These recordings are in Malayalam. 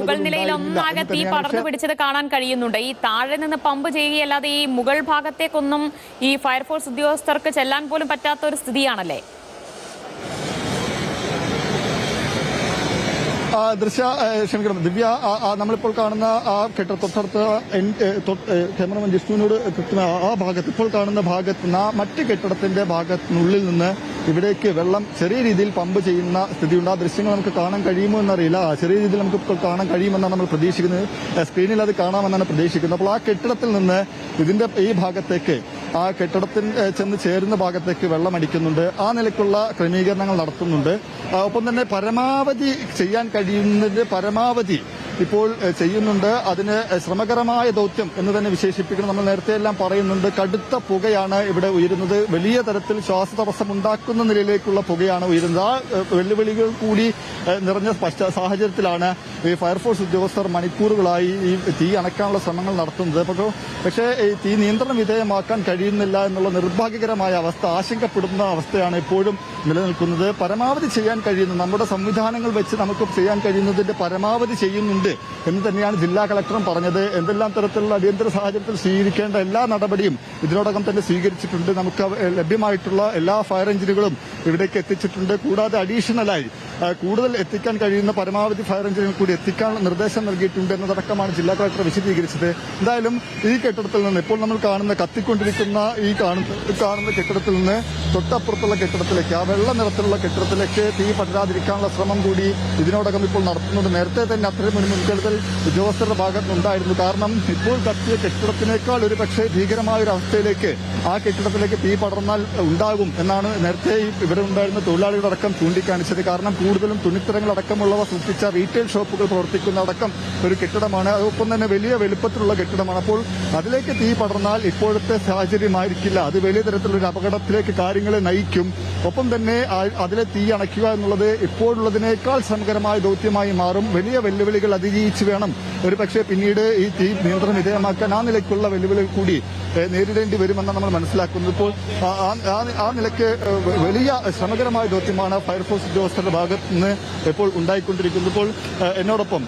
മുകൾ നിലയിൽ ഒന്നാകെ തീ പടർന്നു പിടിച്ചത് കാണാൻ കഴിയുന്നുണ്ട്. ഈ താഴെ നിന്ന് പമ്പ് ചെയ്യുകയല്ലാതെ ഈ മുകൾ ഭാഗത്തേക്കൊന്നും ഈ ഫയർഫോഴ്സ് ഉദ്യോഗസ്ഥർക്ക് ചെല്ലാൻ പോലും പറ്റാത്ത ഒരു സ്ഥിതിയാണല്ലേ? ദൃശ്യ ക്ഷമിക്കണം. ദിവ്യ നമ്മളിപ്പോൾ കാണുന്ന ആ കെട്ടിട തൊട്ടടുത്ത് ക്യാമറമാൻ ജിഷ്ണുവിനോട് കൃത്യമായ ആ- ഭാഗത്ത് ഇപ്പോൾ കാണുന്ന ഭാഗത്ത് മറ്റ് കെട്ടിടത്തിന്റെ ഭാഗത്തിനുള്ളിൽ നിന്ന് ഇവിടേക്ക് വെള്ളം ചെറിയ രീതിയിൽ പമ്പ് ചെയ്യുന്ന സ്ഥിതിയുണ്ട്. ആ ദൃശ്യങ്ങൾ നമുക്ക് കാണാൻ കഴിയുമോ എന്നറിയില്ല. ചെറിയ രീതിയിൽ നമുക്ക് ഇപ്പോൾ കാണാൻ കഴിയുമെന്നാണ് നമ്മൾ പ്രതീക്ഷിക്കുന്നത്. സ്ക്രീനിൽ അത് കാണാമെന്നാണ് പ്രതീക്ഷിക്കുന്നത്. അപ്പോൾ ആ കെട്ടിടത്തിൽ നിന്ന് ഇതിന്റെ ഈ ഭാഗത്തേക്ക് ആ കെട്ടിടത്തിൽ ചെന്ന് ചേരുന്ന ഭാഗത്തേക്ക് വെള്ളം അടിക്കുന്നുണ്ട്. ആ നിലയ്ക്കുള്ള ക്രമീകരണങ്ങൾ നടത്തുന്നുണ്ട്. ഒപ്പം തന്നെ പരമാവധി ചെയ്യാൻ കഴിയുന്നതിന്റെ പരമാവധി ഇപ്പോൾ ചെയ്യുന്നുണ്ട്. അതിന് ശ്രമകരമായ ദൗത്യം എന്ന് തന്നെ വിശേഷിപ്പിക്കണം നമ്മൾ നേരത്തെ എല്ലാം പറയുന്നുണ്ട്. കടുത്ത പുകയാണ് ഇവിടെ ഉയരുന്നത്. വലിയ തരത്തിൽ ശ്വാസതടസ്സം ഉണ്ടാക്കുന്ന നിലയിലേക്കുള്ള പുകയാണ് ഉയരുന്നത്. ആ വെല്ലുവിളികൾ കൂടി നിറഞ്ഞ സാഹചര്യത്തിലാണ് ഈ ഫയർഫോഴ്സ് ഉദ്യോഗസ്ഥർ മണിക്കൂറുകളായി ഈ തീ അണക്കാനുള്ള ശ്രമങ്ങൾ നടത്തുന്നത്. പക്ഷേ പക്ഷേ ഈ തീ നിയന്ത്രണ വിധേയമാക്കാൻ കഴിയുന്നില്ല എന്നുള്ള നിർഭാഗ്യകരമായ അവസ്ഥ ആശങ്കപ്പെടുന്ന അവസ്ഥയാണ് ഇപ്പോഴും നിലനിൽക്കുന്നത്. പരമാവധി ചെയ്യാൻ കഴിയുന്ന നമ്മുടെ സംവിധാനങ്ങൾ വെച്ച് നമുക്ക് ചെയ്യാൻ കഴിയുന്നതിന്റെ പരമാവധി ചെയ്യുന്നുണ്ട് എന്ന് തന്നെയാണ് ജില്ലാ കളക്ടറും പറഞ്ഞത്. എന്തെല്ലാം തരത്തിലുള്ള അടിയന്തര സാഹചര്യത്തിൽ സ്വീകരിക്കേണ്ട എല്ലാ നടപടിയും ഇതിനോടകം തന്നെ സ്വീകരിച്ചിട്ടുണ്ട്. നമുക്ക് ലഭ്യമായിട്ടുള്ള എല്ലാ ഫയർ എഞ്ചിനുകളും ഇവിടേക്ക് എത്തിച്ചിട്ടുണ്ട്. കൂടാതെ അഡീഷണലായി കൂടുതൽ എത്തിക്കാൻ കഴിയുന്ന പരമാവധി ഫയർ എഞ്ചിനുകൾ കൂടി എത്തിക്കാൻ നിർദ്ദേശം നൽകിയിട്ടുണ്ട് എന്നതടക്കമാണ് ജില്ലാ കളക്ടർ വിശദീകരിച്ചത്. എന്തായാലും ഈ കെട്ടിടത്തിൽ നിന്ന് ഇപ്പോൾ നമ്മൾ കാണുന്ന കത്തിക്കൊണ്ടിരിക്കുന്ന ഈ കാണുന്ന കെട്ടിടത്തിൽ നിന്ന് തൊട്ടപ്പുറത്തുള്ള കെട്ടിടത്തിലേക്ക് ആ വെള്ള നിറത്തിലുള്ള കെട്ടിടത്തിലേക്ക് തീ പടരാതിരിക്കാനുള്ള ശ്രമം കൂടി ഇതിനോടകം ഇപ്പോൾ നടത്തുന്നുണ്ട്. നേരത്തെ തന്നെ അത്രയും ഒരു മുൻകരുതൽ ഉദ്യോഗസ്ഥരുടെ ഭാഗത്തുനിന്നുണ്ടായിരുന്നു കാരണം ഇപ്പോൾ കത്തിയ കെട്ടിടത്തിനേക്കാൾ ഒരു പക്ഷേ ഭീകരമായ ഒരു അവസ്ഥയിലേക്ക് ആ കെട്ടിടത്തിലേക്ക് തീ പടർന്നാൽ ഉണ്ടാകും എന്നാണ് നേരത്തെ ഇവിടെ ഉണ്ടായിരുന്ന തൊഴിലാളികളടക്കം ചൂണ്ടിക്കാണിച്ചത്. കാരണം കൂടുതലും തുണിത്തരങ്ങൾ അടക്കമുള്ളവ സൂക്ഷിച്ച റീറ്റെയിൽ ഷോപ്പുകൾ പ്രവർത്തിക്കുന്ന അടക്കം ഒരു കെട്ടിടമാണ്. അതോടൊപ്പം തന്നെ വലിയ വലുപ്പത്തിലുള്ള കെട്ടിടമാണ്. അപ്പോൾ അതിലേക്ക് തീ പടർന്നാൽ ഇപ്പോഴത്തെ സാഹചര്യമായിരിക്കില്ല. അത് വലിയ തരത്തിലുള്ള ഒരു അപകടത്തിലേക്ക് കാര്യങ്ങളെ നയിക്കും. ഒപ്പം തന്നെ അതിലെ തീ അണയ്ക്കുക എന്നുള്ളത് ഇപ്പോഴുള്ളതിനേക്കാൾ ശ്രമകരമായ ദൗത്യമായി മാറും. വലിയ വെല്ലുവിളികൾ അതിജീവിച്ച് വേണം. ഒരു പക്ഷേ പിന്നീട് ഈ തീ നിയന്ത്രണ വിധേയമാക്കാൻ ആ നിലയ്ക്കുള്ള വെല്ലുവിളികൾ കൂടി നേരിടേണ്ടി വരുമെന്ന് നമ്മൾ മനസ്സിലാക്കുന്നത് ഇപ്പോൾ ആ- നിലയ്ക്ക് വലിയ ശ്രമകരമായ ദൗത്യമാണ് ഫയർഫോഴ്സ് ഉദ്യോഗസ്ഥരുടെ ഭാഗത്ത് നിന്ന് ഇപ്പോൾ ഉണ്ടായിക്കൊണ്ടിരിക്കുന്നത്. ഇപ്പോൾ എന്നോടൊപ്പം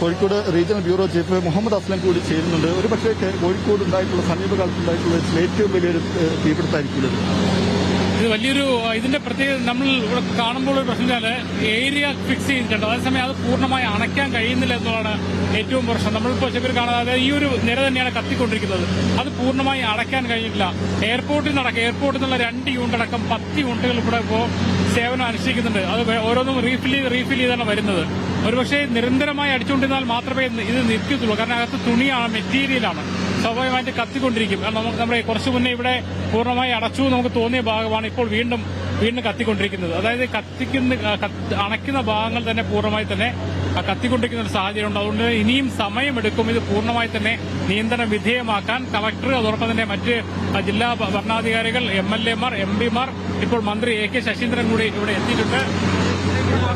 Kozhikode regional bureau chief Muhammad Aslam കൂടി ചേരുന്നുണ്ട്. ഒരു പക്ഷേ കോഴിക്കോട് ഉണ്ടായിട്ടുള്ള സമീപകാലത്ത് ഉണ്ടായിട്ടുള്ള ഏറ്റവും വലിയൊരു ഏഹ്, തീപിടുത്തമായിരിക്കും ഇത്. വലിയൊരു ഇതിന്റെ പ്രത്യേകത നമ്മൾ ഇവിടെ കാണുമ്പോൾ ഒരു പ്രശ്നം വെച്ചാൽ ഏരിയ ഫിക്സ് ചെയ്തിട്ടുണ്ട്. അതേസമയം അത് പൂർണമായി അണയ്ക്കാൻ കഴിയുന്നില്ല എന്നുള്ളതാണ് ഏറ്റവും പ്രശ്നം. നമ്മളിപ്പോൾ ശബരി കാണാതെ ഈ ഒരു നിര തന്നെയാണ് കത്തിക്കൊണ്ടിരിക്കുന്നത്. അത് പൂർണമായി അടയ്ക്കാൻ കഴിഞ്ഞിട്ടില്ല. എയർപോർട്ടിൽ നടക്കുക എയർപോർട്ടിൽ നിന്നുള്ള രണ്ട് യൂണിറ്റ് അടക്കം പത്ത് യൂണിറ്റുകൾ ഇവിടെ ഇപ്പോൾ സേവനം അനുഷ്ഠിക്കുന്നുണ്ട്. അത് ഓരോന്നും റീഫിൽ ചെയ്ത് റീഫിൽ ചെയ്താണ് വരുന്നത്. ഒരുപക്ഷെ നിരന്തരമായി അടിച്ചുകൊണ്ടിരുന്നാൽ മാത്രമേ ഇത് നിൽക്കത്തുള്ളൂ. കാരണം അകത്ത് തുണിയാണ് മെറ്റീരിയലാണ് സ്വാഭാവികമായിട്ട് കത്തിക്കൊണ്ടിരിക്കും. കാരണം നമുക്ക് നമ്മുടെ കുറച്ചു മുന്നേ ഇവിടെ പൂർണമായി അടച്ചു നമുക്ക് തോന്നിയ ഭാഗമാണ് ഇപ്പോൾ വീണ്ടും വീണ്ടും കത്തിക്കൊണ്ടിരിക്കുന്നത്. അതായത് കത്തിക്കുന്ന അണയ്ക്കുന്ന ഭാഗങ്ങൾ തന്നെ പൂർണമായി തന്നെ കത്തിക്കൊണ്ടിരിക്കുന്ന ഒരു സാഹചര്യമുണ്ട്. അതുകൊണ്ട് ഇനിയും സമയമെടുക്കും. ഇത് പൂർണമായി തന്നെ നിയന്ത്രണ വിധേയമാക്കാൻ കളക്ടർ അതോടൊപ്പം തന്നെ മറ്റ് ജില്ലാ ഭരണാധികാരികൾ എം എൽ എമാർ എം പിമാർ ഇപ്പോൾ മന്ത്രി എ കെ ശശീന്ദ്രൻ കൂടി ഇവിടെ എത്തിയിട്ടുണ്ട്. ആ,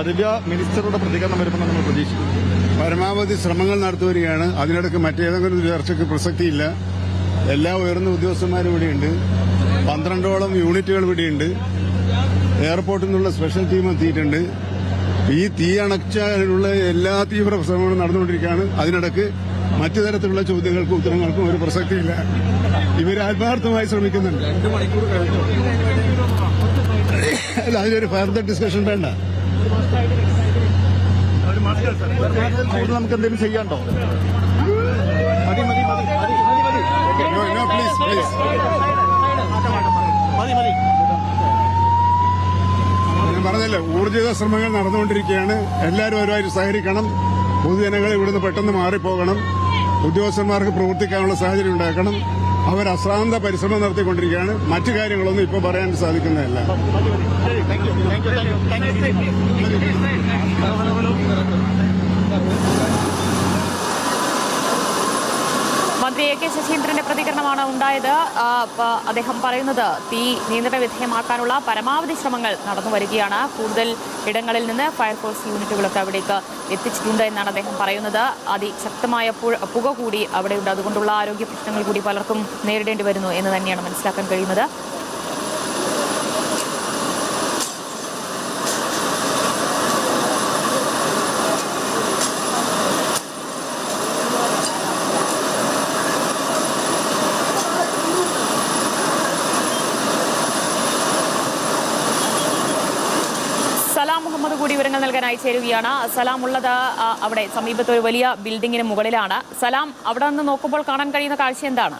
ദിവ്യ മിനിസ്റ്ററുടെ പ്രതികരണം വരുമെന്ന് നമ്മൾ പ്രതീക്ഷിക്കുന്നു. പരമാവധി ശ്രമങ്ങൾ നടത്തുവരികയാണ്. അതിനിടയ്ക്ക് മറ്റേതെങ്കിലും ചർച്ചയ്ക്ക് പ്രസക്തിയില്ല. എല്ലാ ഉയർന്ന ഉദ്യോഗസ്ഥന്മാരും ഇവിടെയുണ്ട്. പന്ത്രണ്ടോളം യൂണിറ്റുകൾ ഇവിടെയുണ്ട്. എയർപോർട്ടിൽ നിന്നുള്ള സ്പെഷ്യൽ ടീം എത്തിയിട്ടുണ്ട്. ഈ തീ അണച്ചുള്ള എല്ലാ തീവ്ര ശ്രമങ്ങളും നടന്നുകൊണ്ടിരിക്കുകയാണ്. അതിനിടയ്ക്ക് മറ്റു തരത്തിലുള്ള ചോദ്യങ്ങൾക്കും ഉത്തരങ്ങൾക്കും ഒരു പ്രസക്തിയില്ല. ഇവർ ആത്മാർത്ഥമായി ശ്രമിക്കുന്നുണ്ട്. അല്ല അതിലൊരു ഫർദർ ഡിസ്കഷൻ വേണ്ട. കൂടുതൽ നമുക്ക് എന്തെങ്കിലും ചെയ്യാണ്ടോ മതി മതി മതി പ്ലീസ് മതി മതി. മതി ഞാൻ പറഞ്ഞല്ലോ ഊർജിത ശ്രമങ്ങൾ നടന്നുകൊണ്ടിരിക്കുകയാണ്. എല്ലാവരും ഒരുമാതിരി സഹകരിക്കണം. പൊതുജനങ്ങൾ ഇവിടുന്ന് പെട്ടെന്ന് മാറിപ്പോകണം. ഉദ്യോഗസ്ഥന്മാർക്ക് പ്രവർത്തിക്കാനുള്ള സാഹചര്യം ഉണ്ടാക്കണം. അവർ അശ്രാന്ത പരിശ്രമം നടത്തിക്കൊണ്ടിരിക്കുകയാണ് മറ്റു കാര്യങ്ങളൊന്നും ഇപ്പോൾ പറയാൻ സാധിക്കുന്നതല്ല മന്ത്രി എ കെ ശശീന്ദ്രന്റെ പ്രതികരണമാണ് ഉണ്ടായത്. അദ്ദേഹം പറയുന്നത് തീ നിയന്ത്രണ വിധേയമാക്കാനുള്ള പരമാവധി ശ്രമങ്ങൾ നടന്നു വരികയാണ്. കൂടുതൽ ഇടങ്ങളിൽ നിന്ന് ഫയർഫോഴ്സ് യൂണിറ്റുകളൊക്കെ അവിടേക്ക് എത്തിച്ചിട്ടുണ്ട് എന്നാണ് അദ്ദേഹം പറയുന്നത്. അതിശക്തമായ പുക കൂടി അവിടെയുണ്ട് അതുകൊണ്ടുള്ള ആരോഗ്യ പ്രശ്നങ്ങൾ കൂടി പലർക്കും നേരിടേണ്ടി വരുന്നു എന്ന് തന്നെയാണ് മനസ്സിലാക്കാൻ കഴിയുന്നത് അഹമ്മദ് കൂടി വിവരങ്ങൾ നൽകാനായി ചേരുകയാണ്. സലാം ഉള്ളത് അവിടെ സമീപത്ത് ഒരു വലിയ ബിൽഡിങ്ങിന് മുകളിലാണ്. സലാം അവിടെ നിന്ന് നോക്കുമ്പോൾ കാണാൻ കഴിയുന്ന കാഴ്ച എന്താണ്?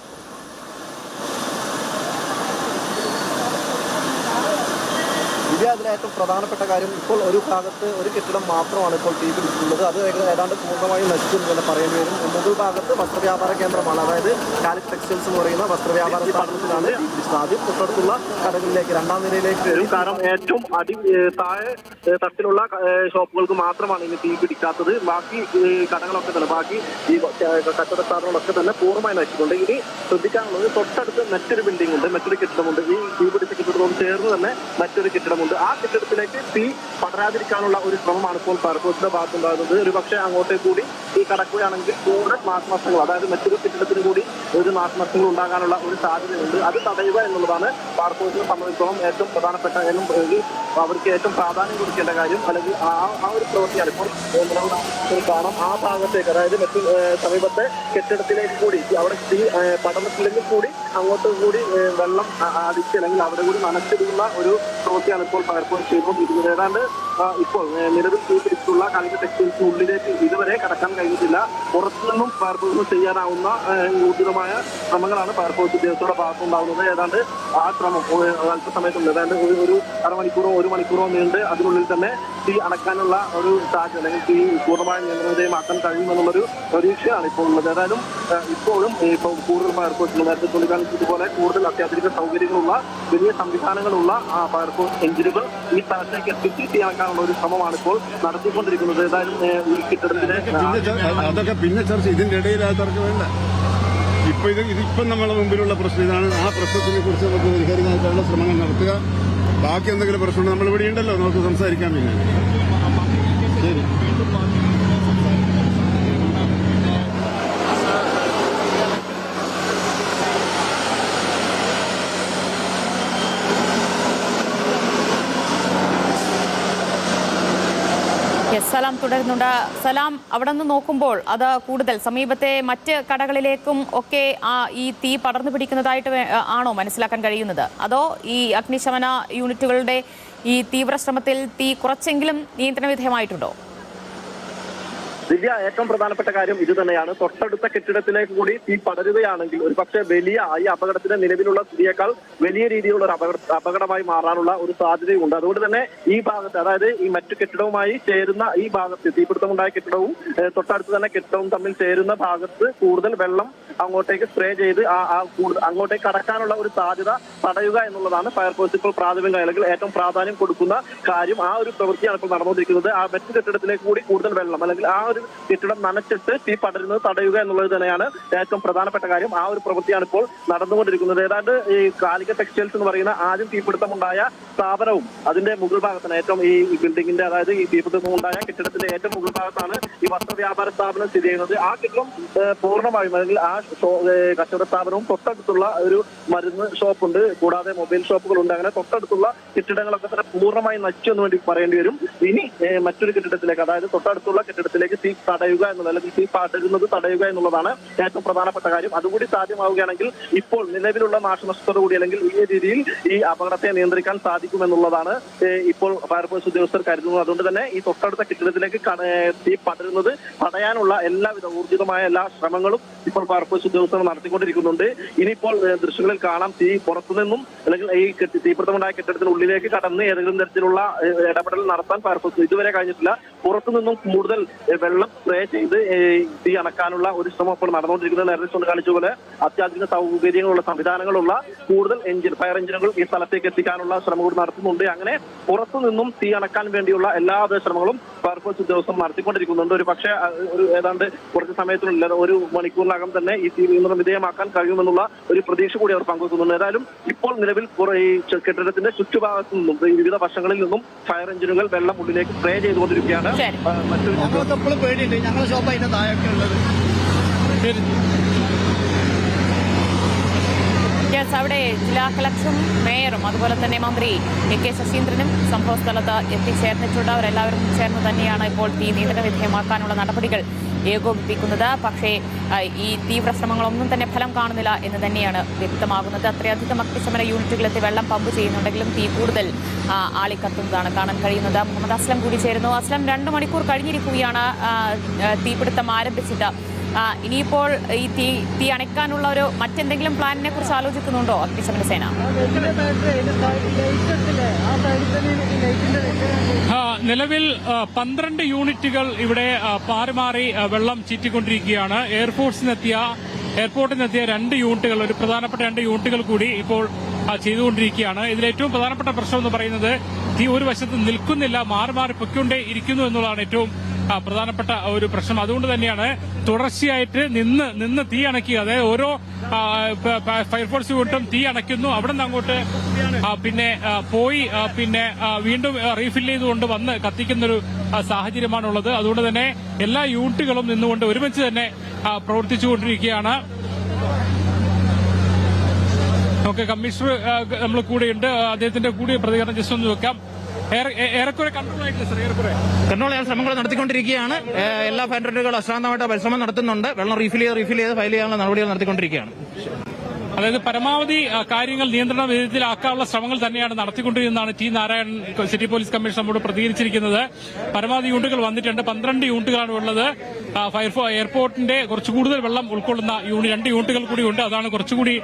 ഇതിൽ അതിലേറ്റവും പ്രധാനപ്പെട്ട കാര്യം ഇപ്പോൾ ഒരു ഭാഗത്ത് ഒരു കെട്ടിടം മാത്രമാണ് ഇപ്പോൾ തീ പിടിച്ചിട്ടുള്ളത് അത് ഏതാണ്ട് പൂർണമായും നശിച്ചു എന്ന് തന്നെ പറയേണ്ടി വരും. മുകൾ ഭാഗത്ത് വസ്ത്രവ്യാപാര കേന്ദ്രമാണ്. അതായത് കാലിക് ടെക്സ്റ്റൈൽസ് എന്ന് പറയുന്ന വസ്ത്രവ്യാപാര സ്ഥാപനത്തിലാണ് തീ പിടിച്ചത് ആദ്യം തൊട്ടടുത്തുള്ള കടകളിലേക്ക് രണ്ടാം നിലയിലേക്ക് വരും കാരണം ഏറ്റവും അടി താഴെ തട്ടിലുള്ള ഷോപ്പുകൾക്ക് മാത്രമാണ് ഇനി തീ പിടിക്കാത്തത് ബാക്കി കടകളൊക്കെ തന്നെ ബാക്കി ഈ കച്ചവട സ്ഥാപനങ്ങളൊക്കെ തന്നെ പൂർണമായി നശിച്ചിട്ടുണ്ട്. ഇനി ശ്രദ്ധിക്കാനുള്ളത് തൊട്ടടുത്ത് മറ്റൊരു ബിൽഡിംഗ് ഉണ്ട് മറ്റൊരു കെട്ടിടമുണ്ട്. ഈ തീ പിടിച്ച കെട്ടിടത്തോട് ചേർന്ന് തന്നെ മറ്റൊരു കെട്ടിടമുണ്ട്. ആ കെട്ടിടത്തിലേക്ക് തീ പടരാതിരിക്കാനുള്ള ഒരു ശ്രമമാണ് ഇപ്പോൾ ഫയർഫോഴ്സിന്റെ ഭാഗത്തുണ്ടാകുന്നത്. ഒരു പക്ഷേ അങ്ങോട്ടേക്ക് കൂടി തീ കടക്കുകയാണെങ്കിൽ കൂടുതൽ നാശനഷ്ടങ്ങൾ അതായത് മറ്റൊരു കെട്ടിടത്തിന് കൂടി ഒരു നാശനഷ്ടങ്ങൾ ഉണ്ടാകാനുള്ള ഒരു സാധ്യതയുണ്ട്. അത് തടയുക എന്നുള്ളതാണ് ഫയർഫോഴ്സിനെ സംബന്ധിച്ചോളം ഏറ്റവും പ്രധാനപ്പെട്ട അല്ലെങ്കിൽ അവർക്ക് ഏറ്റവും പ്രാധാന്യം കൊടുക്കേണ്ട കാര്യം. അല്ലെങ്കിൽ ആ ആ ഒരു പ്രവൃത്തിയാണ് ഇപ്പോൾ കാണാം ആ ഭാഗത്തേക്ക് അതായത് മറ്റു സമീപത്തെ കെട്ടിടത്തിലേക്ക് കൂടി അവിടെ തീ പടർന്നിട്ടില്ലെങ്കിൽ കൂടി അങ്ങോട്ട് കൂടി വെള്ളം അടിച്ച് അല്ലെങ്കിൽ അവിടെ കൂടി നനച്ചിടുന്ന ഒരു പ്രവൃത്തിയാണ് ഇപ്പോൾ ഫയർഫോഴ്സ് ചെയ്തുകൊണ്ടിരിക്കുന്നത് ഏതാണ്ട് ഇപ്പോൾ നിലവിൽ തീ പിടിച്ചിട്ടുള്ള കാലിക ടെക്സ്റ്റൈൽസിനുള്ളിലേക്ക് ഇതുവരെ കടക്കാൻ കഴിഞ്ഞിട്ടില്ല. പുറത്തു നിന്നും ഫയർഫോഴ്സിന് ചെയ്യാനാവുന്ന ഊർജിതമായ ശ്രമങ്ങളാണ് ഫയർഫോഴ്സ് ഉദ്യോഗസ്ഥരുടെ ഭാഗത്തുണ്ടാവുന്നത് ഏതാണ്ട് ആ ശ്രമം അല്പസമയത്തുണ്ട് ഏതാണ്ട് ഒരു അരമണിക്കൂറോ ഒരു മണിക്കൂറോ നീണ്ട് അതിനുള്ളിൽ തന്നെ തീ അടക്കാനുള്ള ഒരു സാധ്യത അല്ലെങ്കിൽ തീ പൂർണമായ നിയന്ത്രണവിധേയമാക്കാൻ കഴിയുമെന്നുള്ളൊരു പ്രതീക്ഷയാണ് ഇപ്പോൾ ഉള്ളത്. ഏതായാലും ഇപ്പോഴും ഇപ്പോൾ കൂടുതൽ ഫയർഫോഴ്സ് നേരത്തെ ചൂണ്ടിക്കാണിച്ചതുപോലെ കൂടുതൽ അത്യാധുനിക സൗകര്യങ്ങളുള്ള വലിയ സംവിധാനങ്ങളുള്ള ആ ഫയർഫോഴ്സ് എഞ്ചിനുകൾ ഈ സ്ഥലത്തേക്ക് എത്തിച്ചിട്ട് ഇറക്കാനുള്ള ഒരു ശ്രമമാണ് ഇപ്പോൾ നടത്തിക്കൊണ്ടിരിക്കുന്നത്. ഏതായാലും ഈ കെട്ടിടത്തിന്റെ അതൊക്കെ പിന്നെ ചർച്ച ഇതിന്റെ തർക്കം വേണ്ട. ഇപ്പൊ ഇത് ഇതിപ്പം നമ്മളെ മുമ്പിലുള്ള പ്രശ്നം ഇതാണ്. ആ പ്രശ്നത്തിനെ കുറിച്ച് നമുക്ക് പരിഹരിക്കാനായിട്ടുള്ള ശ്രമങ്ങൾ നടത്തുക. ബാക്കി എന്തെങ്കിലും പ്രശ്നമുണ്ട് നമ്മൾ ഇവിടെ ഉണ്ടല്ലോ നമുക്ക് സംസാരിക്കാൻ പിന്നെ. ശരി. സലാം തുടരുന്നുണ്ട്. സലാം അവിടെ നിന്ന് നോക്കുമ്പോൾ അത് കൂടുതൽ സമീപത്തെ മറ്റ് കടകളിലേക്കും ഒക്കെ ആ ഈ തീ പടർന്നു പിടിക്കുന്നതായിട്ട് ആണോ മനസ്സിലാക്കാൻ കഴിയുന്നത്? അതോ ഈ അഗ്നിശമന യൂണിറ്റുകളുടെ ഈ തീവ്രശ്രമത്തിൽ തീ കുറച്ചെങ്കിലും നിയന്ത്രണ വിധേയമായിട്ടുണ്ടോ ദിവ്യ ഏറ്റവും പ്രധാനപ്പെട്ട കാര്യം ഇത് തന്നെയാണ്. തൊട്ടടുത്ത കെട്ടിടത്തിലേക്ക് കൂടി തീ പടരുകയാണെങ്കിൽ ഒരു പക്ഷേ വലിയ ഈ അപകടത്തിന്റെ നിലവിലുള്ള സ്ഥിതിയേക്കാൾ വലിയ രീതിയിലുള്ള ഒരു അപകട അപകടമായി മാറാനുള്ള ഒരു സാധ്യതയുണ്ട് അതുകൊണ്ട് തന്നെ ഈ ഭാഗത്ത് അതായത് ഈ മറ്റു കെട്ടിടവുമായി ചേരുന്ന ഈ ഭാഗത്ത് തീപിടുത്തമുണ്ടായ കെട്ടിടവും തൊട്ടടുത്ത് തന്നെ കെട്ടിടവും തമ്മിൽ ചേരുന്ന ഭാഗത്ത് കൂടുതൽ വെള്ളം അങ്ങോട്ടേക്ക് സ്പ്രേ ചെയ്ത് അങ്ങോട്ടേക്ക് കടക്കാനുള്ള ഒരു സാധ്യത തടയുക എന്നുള്ളതാണ് ഫയർഫോഴ്സ് ഇപ്പോൾ പ്രാഥമിക അല്ലെങ്കിൽ ഏറ്റവും പ്രാധാന്യം കൊടുക്കുന്ന കാര്യം. ആ ഒരു പ്രവൃത്തിയാണ് ഇപ്പോൾ നടന്നുകൊണ്ടിരിക്കുന്നത്. ആ മറ്റു കെട്ടിടത്തിലേക്ക് കൂടി കൂടുതൽ വെള്ളം അല്ലെങ്കിൽ ആ ഒരു കെട്ടിടം നനച്ചിട്ട് തീ പടരുന്നത് തടയുക എന്നുള്ളത് തന്നെയാണ് ഏറ്റവും പ്രധാനപ്പെട്ട കാര്യം. ആ ഒരു പ്രവൃത്തിയാണ് ഇപ്പോൾ നടന്നുകൊണ്ടിരിക്കുന്നത്. ഏതാണ്ട് ഈ കാലിക ടെക്സ്റ്റൈൽസ് എന്ന് പറയുന്ന ആദ്യം തീപിടുത്തമുണ്ടായ സ്ഥാപനവും അതിന്റെ മുകൾ ഭാഗത്താണ് ഏറ്റവും ഈ ബിൽഡിങ്ങിന്റെ അതായത് ഈ തീപിടുത്തമുണ്ടായ കെട്ടിടത്തിന്റെ ഏറ്റവും മുകൾ ഭാഗത്താണ് ഈ വസ്ത്ര വ്യാപാര സ്ഥാപനം സ്ഥിതി ചെയ്യുന്നത്. ആ കെട്ടിടം പൂർണമായും അല്ലെങ്കിൽ ആ കച്ചവട സ്ഥാപനവും തൊട്ടടുത്തുള്ള ഒരു മരുന്ന് ഷോപ്പുണ്ട്. കൂടാതെ മൊബൈൽ ഷോപ്പുകളുണ്ട്. അങ്ങനെ തൊട്ടടുത്തുള്ള കെട്ടിടങ്ങളൊക്കെ തന്നെ പൂർണമായി നശിച്ചു എന്ന് വേണ്ടി പറയേണ്ടി വരും. ഇനി മറ്റൊരു കെട്ടിടത്തിലേക്ക് അതായത് തൊട്ടടുത്തുള്ള കെട്ടിടത്തിലേക്ക് തീ തടയുക എന്നുള്ളത് അല്ലെങ്കിൽ തീ പടരുന്നത് തടയുക എന്നുള്ളതാണ് ഏറ്റവും പ്രധാനപ്പെട്ട കാര്യം. അതുകൂടി സാധ്യമാവുകയാണെങ്കിൽ ഇപ്പോൾ നിലവിലുള്ള നാശനഷ്ടത്തോടുകൂടി അല്ലെങ്കിൽ ഈ രീതിയിൽ ഈ അപകടത്തെ നിയന്ത്രിക്കാൻ സാധിക്കുമെന്നുള്ളതാണ് ഇപ്പോൾ ഫയർഫോഴ്സ് ഉദ്യോഗസ്ഥർ കരുതുന്നത്. അതുകൊണ്ട് തന്നെ ഈ തൊട്ടടുത്ത കെട്ടിടത്തിലേക്ക് കട- തീ പടരുന്നത് തടയാനുള്ള എല്ലാവിധ ഊർജിതമായ എല്ലാ ശ്രമങ്ങളും ഇപ്പോൾ ഫയർഫോഴ്സ് ഉദ്യോഗസ്ഥർ നടത്തിക്കൊണ്ടിരിക്കുന്നുണ്ട്. ഇനിയിപ്പോൾ ദൃശ്യങ്ങളിൽ കാണാം തീ പുറത്തുനിന്നും അല്ലെങ്കിൽ ഈ കെട്ടി- തീപിടുത്തമുണ്ടായ കെട്ടിടത്തിനുള്ളിലേക്ക് കടന്ന് ഏതെങ്കിലും തരത്തിലുള്ള ഇടപെടൽ നടത്താൻ ഫയർഫോഴ്സ് ഇതുവരെ കഴിഞ്ഞിട്ടില്ല. പുറത്തുനിന്നും കൂടുതൽ വെള്ളം സ്പ്രേ ചെയ്ത് തീ അണക്കാനുള്ള ഒരു ശ്രമം ഇപ്പോൾ നടന്നുകൊണ്ടിരിക്കുന്നത്. നേരത്തെ ചൂണ്ടിക്കാണിച്ച പോലെ അത്യാധുനിക സൗകര്യങ്ങളുള്ള സംവിധാനങ്ങളുള്ള കൂടുതൽ എഞ്ചിൻ ഫയർ എഞ്ചിനുകൾ ഈ സ്ഥലത്തേക്ക് എത്തിക്കാനുള്ള ശ്രമം കൂടി നടത്തുന്നുണ്ട്. അങ്ങനെ പുറത്തു നിന്നും തീ അണക്കാൻ വേണ്ടിയുള്ള എല്ലാ ശ്രമങ്ങളും ഫയർഫോഴ്സ് ഉദ്യോഗസ്ഥർ നടത്തിക്കൊണ്ടിരിക്കുന്നുണ്ട്. ഒരു പക്ഷേ ഒരു ഏതാണ്ട് കുറച്ച് സമയത്തിനുള്ളിൽ ഒരു മണിക്കൂറിനകം തന്നെ ഈ തീ നിയന്ത്രണം വിധേയമാക്കാൻ കഴിയുമെന്നുള്ള ഒരു പ്രതീക്ഷ കൂടി അവർ പങ്കുവെക്കുന്നുണ്ട്. ഏതായാലും ഇപ്പോൾ നിലവിൽ കുറേ ഈ കെട്ടിടത്തിന്റെ ചുറ്റുഭാഗത്തു നിന്നും വിവിധ വശങ്ങളിൽ നിന്നും ഫയർ എഞ്ചിനുകൾ വെള്ളം ഉള്ളിലേക്ക് സ്പ്രേ ചെയ്തുകൊണ്ടിരിക്കുകയാണ്. മറ്റൊരു പേടിയുണ്ട്. ഞങ്ങളുടെ ഷോപ്പ് അതിന്റെ താഴെയൊക്കെ ഉള്ളത്. അവിടെ ജില്ലാ കളക്ടറും മേയറും അതുപോലെ തന്നെ മന്ത്രി എ കെ ശശീന്ദ്രനും സംഭവ സ്ഥലത്ത് എത്തിച്ചേർന്നിട്ടുണ്ട്. അവരെല്ലാവരും ചേർന്ന് തന്നെയാണ് ഇപ്പോൾ തീ നിയന്ത്രണ വിധേയമാക്കാനുള്ള നടപടികൾ. ഏകോപിപ്പിക്കുന്നത്. പക്ഷേ ഈ തീവ്ര ശ്രമങ്ങളൊന്നും തന്നെ ഫലം കാണുന്നില്ല എന്ന് തന്നെയാണ് വ്യക്തമാകുന്നത്. അത്രയധികം അഗ്നിശമന യൂണിറ്റുകളെത്തി വെള്ളം പമ്പ് ചെയ്യുന്നുണ്ടെങ്കിലും തീ കൂടുതൽ ആളിക്കത്തുന്നതാണ് കാണാൻ കഴിയുന്നത്. മുഹമ്മദ് അസ്ലം കൂടി ചേരുന്നു. അസ്ലം രണ്ട് മണിക്കൂർ കഴിഞ്ഞിരിക്കുകയാണ് തീപിടുത്തം ആരംഭിച്ചിട്ട്. ആ, ഇനിയിപ്പോൾ ഈ തീ തീ അണയ്ക്കാനുള്ള ഒരു മറ്റെന്തെങ്കിലും പ്ലാനിനെ കുറിച്ച് ആലോചിക്കുന്നുണ്ടോ അഗ്നിശമന സേന? നിലവിൽ പന്ത്രണ്ട് യൂണിറ്റുകൾ ഇവിടെ പാറിമാറി വെള്ളം ചീറ്റിക്കൊണ്ടിരിക്കുകയാണ്. എയർഫോഴ്സിനെത്തിയ എയർപോർട്ടിൽ നിന്നെത്തിയ രണ്ട് യൂണിറ്റുകൾ ഒരു പ്രധാനപ്പെട്ട രണ്ട് യൂണിറ്റുകൾ കൂടി ഇപ്പോൾ ചെയ്തുകൊണ്ടിരിക്കുകയാണ്. ഇതിലേറ്റവും പ്രധാനപ്പെട്ട പ്രശ്നം എന്ന് പറയുന്നത് തീ ഒരു വശത്ത് നിൽക്കുന്നില്ല മാറി മാറി പൊയ്ക്കൊണ്ടേ ഇരിക്കുന്നു എന്നുള്ളതാണ് ഏറ്റവും പ്രധാനപ്പെട്ട ഒരു പ്രശ്നം. അതുകൊണ്ട് തന്നെയാണ് തുടർച്ചയായിട്ട് നിന്ന് നിന്ന് തീ അണയ്ക്കുക. അതായത് ഓരോ ഫയർഫോഴ്സ് യൂണിറ്റും തീ അണയ്ക്കുന്നു. അവിടെ നിന്ന് അങ്ങോട്ട് പിന്നെ പോയി പിന്നെ വീണ്ടും റീഫിൽ ചെയ്തുകൊണ്ട് വന്ന് കത്തിക്കുന്നൊരു സാഹചര്യമാണുള്ളത്. അതുകൊണ്ട് തന്നെ എല്ലാ യൂണിറ്റുകളും നിന്നുകൊണ്ട് ഒരുമിച്ച് തന്നെ പ്രവർത്തിച്ചുകൊണ്ടിരിക്കുകയാണ്. നമുക്ക് കമ്മീഷണർ നമ്മൾ കൂടെയുണ്ട്. അദ്ദേഹത്തിന്റെ കൂടി പ്രതികരണം ജസ്റ്റ് ഒന്ന് വെക്കാം. ഏറെക്കുറെ കൺട്രോൾ കണ്ണൂർ ചെയ്യാൻ ശ്രമങ്ങൾ നടത്തിക്കൊണ്ടിരിക്കുകയാണ്. എല്ലാ ഫയർ അശ്രാന്തമായിട്ട് പരിശ്രമം നടത്തുന്നുണ്ട്. വെള്ളം റീഫിൽ ചെയ്ത് റീഫിൽ ചെയ്ത് ഫയൽ ചെയ്യാനുള്ള നടപടികൾ നടത്തിക്കൊണ്ടിരിക്കുകയാണ്. അതായത് പരമാവധി കാര്യങ്ങൾ നിയന്ത്രണ വിധത്തിലാക്കാനുള്ള ശ്രമങ്ങൾ തന്നെയാണ് നടത്തിക്കൊണ്ടിരുന്നതാണ് T Narayanan city police commission നമ്മോട് പ്രതികരിച്ചിരിക്കുന്നത്. പരമാവധി യൂണിറ്റുകൾ വന്നിട്ടുണ്ട്. പന്ത്രണ്ട് യൂണിറ്റുകളാണ് ഉള്ളത്. ഫയർഫോ എയർപോർട്ടിന്റെ കുറച്ചു കൂടുതൽ വെള്ളം ഉൾക്കൊള്ളുന്ന യൂണിറ്റ് രണ്ട് യൂണിറ്റുകൾ കൂടി ഉണ്ട്. അതാണ് കുറച്ചുകൂടി